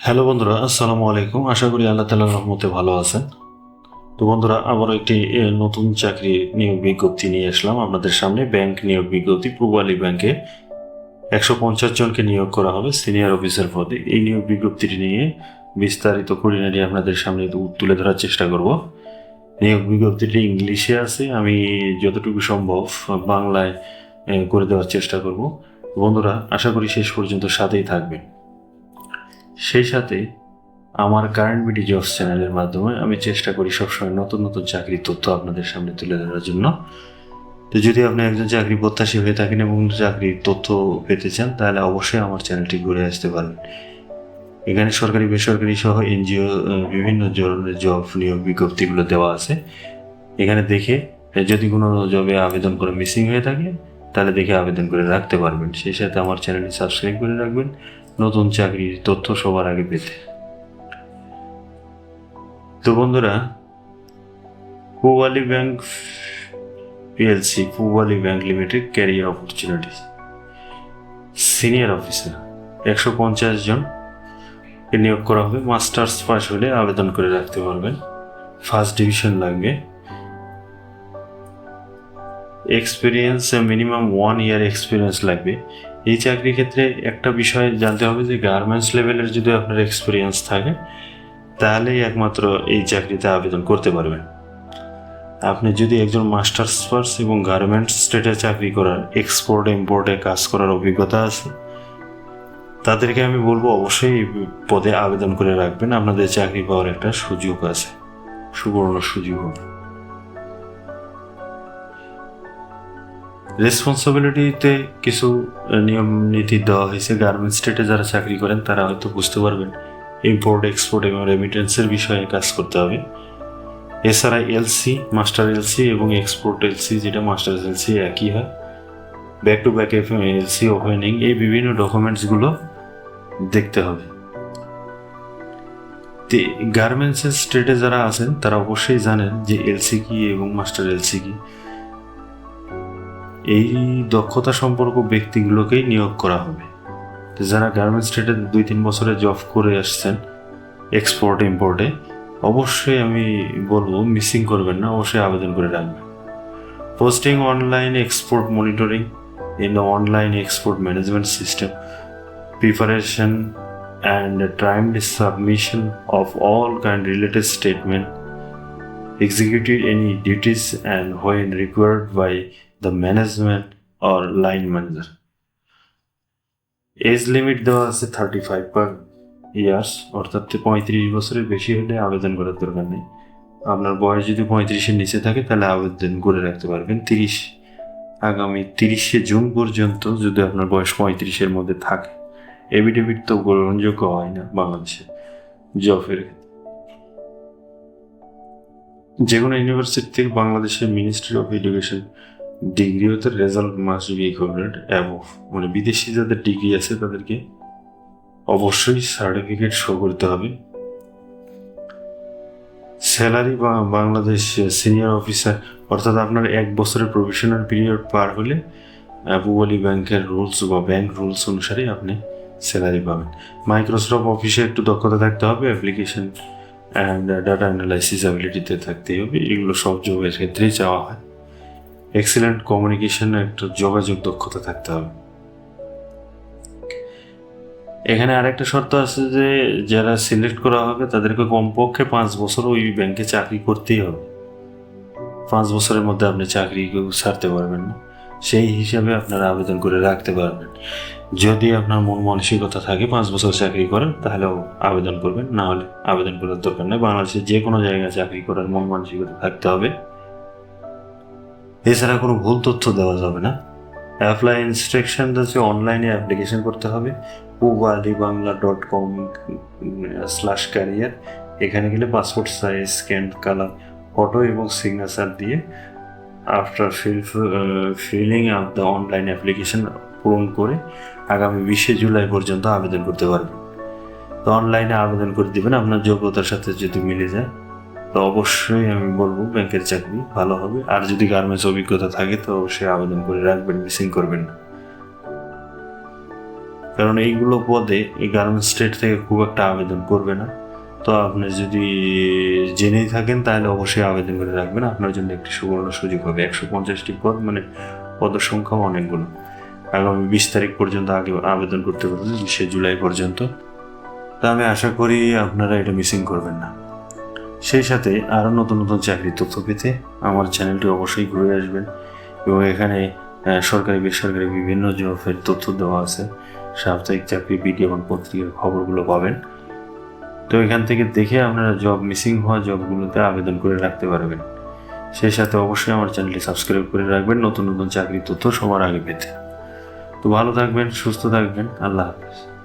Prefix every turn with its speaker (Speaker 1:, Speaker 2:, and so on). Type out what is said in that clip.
Speaker 1: Hello বন্ধুরা, আসসালামু আলাইকুম। আশা করি আল্লাহ তালার রহমতে ভালো আছেন। তো বন্ধুরা, আবারও একটি নতুন চাকরি নিয়োগ বিজ্ঞপ্তি নিয়ে আসলাম আপনাদের সামনে। ব্যাংক নিয়োগ বিজ্ঞপ্তি, পূর্বালী ব্যাংকে একশো পঞ্চাশ জনকে নিয়োগ করা হবে সিনিয়র অফিসার পদে। এই নিয়োগ বিজ্ঞপ্তিটি নিয়ে বিস্তারিত খুঁটিনাটি আপনাদের সামনে তুলে ধরার চেষ্টা করব। নিয়োগ বিজ্ঞপ্তিটি ইংলিশে আছে, আমি যতটুকু সম্ভব বাংলায় করে দেওয়ার চেষ্টা করব। বন্ধুরা, আশা করি শেষ পর্যন্ত সাথেই থাকবেন। সেই সাথে আমার কারেন্ট বিডি জবস চ্যানেলের মাধ্যমে আমি চেষ্টা করি সবসময় নতুন নতুন চাকরির তথ্য আপনাদের সামনে তুলে ধরার জন্য। তো যদি আপনি একজন চাকরি প্রত্যাশী হয়ে থাকেন এবং চাকরির তথ্য পেতে চান, তাহলে অবশ্যই আমার চ্যানেলটি ঘুরে আসতে পারেন। এখানে সরকারি, বেসরকারি সহ এনজিও বিভিন্ন ধরনের জব নিয়োগ বিজ্ঞপ্তিগুলো দেওয়া আছে। এখানে দেখে যদি কোনো জবে আবেদন করে মিসিং হয়ে থাকে, তাহলে দেখে আবেদন করে রাখতে পারবেন। সেই সাথে আমার চ্যানেলটি সাবস্ক্রাইব করে রাখবেন। নতুন চাকরির তথ্য সবার আগে পেতে। তো বন্ধুরা, Pubali bank PLC Pubali bank limited career opportunity senior officer, একশো পঞ্চাশ জন। নিয়োগ করা হবে, মাস্টার্স পাস হলে আবেদন করে রাখতে পারবেন। ফার্স্ট ডিভিশন লাগবে। Experience minimum one year experience লাগবে। এই চাকরির ক্ষেত্রে একটা বিষয় জানতে হবে যে গার্মেন্টস লেভেলের যদি আপনার এক্সপিরিয়েন্স থাকে, তাহলেই একমাত্র এই চাকরিতে আবেদন করতে পারবেন। আপনি যদি একজন মাস্টার্স পার্স এবং গার্মেন্টস স্টেটে চাকরি করার এক্সপোর্ট ইম্পোর্টে কাজ করার অভিজ্ঞতা আছে, তাদেরকে আমি বলব অবশ্যই এই পদে আবেদন করে রাখবেন। আপনাদের চাকরি পাওয়ার একটা সুযোগ আছে, সুবর্ণ সুযোগ রেসপন্সিবিলিটিতে কিছু নিয়ম নীতি দেওয়া হয়েছে। গার্মেন্টস স্টেটে যারা চাকরি করেন, তারা হয়তো বুঝতে পারবেন ইম্পোর্ট এক্সপোর্ট এবং রেমিটেন্সের বিষয়ে কাজ করতে হবে। এছাড়া এলসি মাস্টার এলসি এবং এক্সপোর্ট এলসি যেটা মাস্টার এলসি একই হয়। Back to back F LC opening এই বিভিন্ন ডকুমেন্টসগুলো দেখতে হবে। গার্মেন্টসের স্টেটে যারা আছেন, তারা অবশ্যই জানেন যে এলসি কি এবং মাস্টার এলসি কি। এই দক্ষতা সম্পর্ক ব্যক্তিগুলোকেই নিয়োগ করা হবে। যারা গার্মেন্টস স্টেটে দুই তিন বছরে জব করে আসছেন এক্সপোর্ট ইম্পোর্টে অবশ্যই আমি বলব মিসিং করবেন না, অবশ্যই আবেদন করে রাখবেন। Posting online export monitoring in online export management system preparation and timely submission of all kind related statement executed any duties and when required by the management or line manager. Age limit দেওয়া আছে thirty five per years অর্থাৎ পঁয়ত্রিশ বছরের বেশি হলে আবেদন করার দরকার নেই। আপনার বয়স যদি পঁয়ত্রিশের নিচে থাকে, তাহলে আবেদন করে রাখতে পারবেন। তিরিশ, আগামী তিরিশে জুন পর্যন্ত যদি আপনার বয়স পঁয়ত্রিশের মধ্যে থাকে। এভিডেভিট তো গ্রহণযোগ্য হয় না বাংলাদেশে জবের ক্ষেত্রে। যে কোনো ইউনিভার্সিটি থেকে বাংলাদেশের মিনিস্ট্রি অফ এডুকেশন ডিগ্রি হতে result must be equivalent above মানে বিদেশি যাদের ডিগ্রি আছে তাদেরকে অবশ্যই সার্টিফিকেট শো করতে হবে। স্যালারি বা বাংলাদেশ সিনিয়র অফিসার অর্থাৎ আপনার এক বছরের প্রফেশনাল পিরিয়ড পার হলে পুবালি ব্যাংকের রুলস বা ব্যাংক রুলস অনুসারে আপনি স্যালারি পাবেন। মাইক্রোসফট অফিসে একটু দক্ষতা থাকতে হবে অ্যাপ্লিকেশন অ্যান্ড ডাটা অ্যানালাইসিস অ্যাবিলিটিতে থাকতেই হবে। এগুলো সব জবের ক্ষেত্রেই চাওয়া হয়। এক্সিলেন্ট কমিউনিকেশন একটা যোগাযোগ দক্ষতা থাকতে হবে। এখানে আরেকটা শর্ত আছে যে, যারা সিলেক্ট করা হবে, তাদেরকে কমপক্ষে পাঁচ বছর ওই ব্যাংকে চাকরি করতেই হবে। পাঁচ বছরের মধ্যে আপনি চাকরি কেউ ছাড়তে পারবেন না। সেই হিসাবে আপনারা আবেদন করে রাখতে পারবেন। যদি আপনার মন মানসিকতা থাকে, পাঁচ বছর চাকরি করেন, তাহলেও আবেদন করবেন। না হলে আবেদন করার দরকার নেই। বাংলাদেশের যে কোনো জায়গায় চাকরি করার মন মানসিকতা থাকতে হবে। এছাড়া কোনো ভুল তথ্য দেওয়া যাবে না। অ্যাপ্লাই ইনস্ট্রাকশন হচ্ছে অনলাইনে অ্যাপ্লিকেশন করতে হবে। Pubali Bangla dot com slash career এখানে গেলে passport size scan colour photo এবং সিগনেচার দিয়ে after fill filling up the online application পূরণ করে আগামী বিশে জুলাই পর্যন্ত আবেদন করতে পারবেন। তো অনলাইনে আবেদন করে দিবেন। আপনার যোগ্যতার সাথে যদি মিলে যায়। তো অবশ্যই আমি বলব, ব্যাংকের চাকরি ভালো হবে। আর যদি গার্মেন্টস অভিজ্ঞতা থাকে, তো অবশ্যই আবেদন করে রাখবেন মিসিং করবেন না। কারণ এইগুলো পদে এই গার্মেন্টস স্টেট থেকে খুব একটা আবেদন করবে না। তো আপনি যদি জেনেই থাকেন, তাহলে অবশ্যই আবেদন করে রাখবেন। আপনার জন্য একটি সুবর্ণ সুযোগ হবে। একশো পঞ্চাশটি পদ মানে পদের সংখ্যাও অনেকগুলো। আগামী বিশ তারিখ পর্যন্ত আগে আবেদন করতে পারবেন বিশে জুলাই পর্যন্ত। তা আমি আশা করি আপনারা এটা মিসিং করবেন না। সেই সাথে আরও নতুন নতুন চাকরির তথ্য পেতে আমার চ্যানেলটি অবশ্যই ঘুরে আসবেন এবং এখানে সরকারি, বেসরকারি বিভিন্ন জবের তথ্য দেওয়া আছে। সাপ্তাহিক চাকরি বিজ্ঞাপন পত্রিকার খবরগুলো পাবেন। তো এখান থেকে দেখে আপনারা জব মিসিং হওয়া জবগুলোতে আবেদন করে রাখতে পারবেন। সেই সাথে অবশ্যই আমার চ্যানেলটি সাবস্ক্রাইব করে রাখবেন, নতুন নতুন চাকরির তথ্য সবার আগে পেতে। তো ভালো থাকবেন, সুস্থ থাকবেন, আল্লাহ হাফিজ।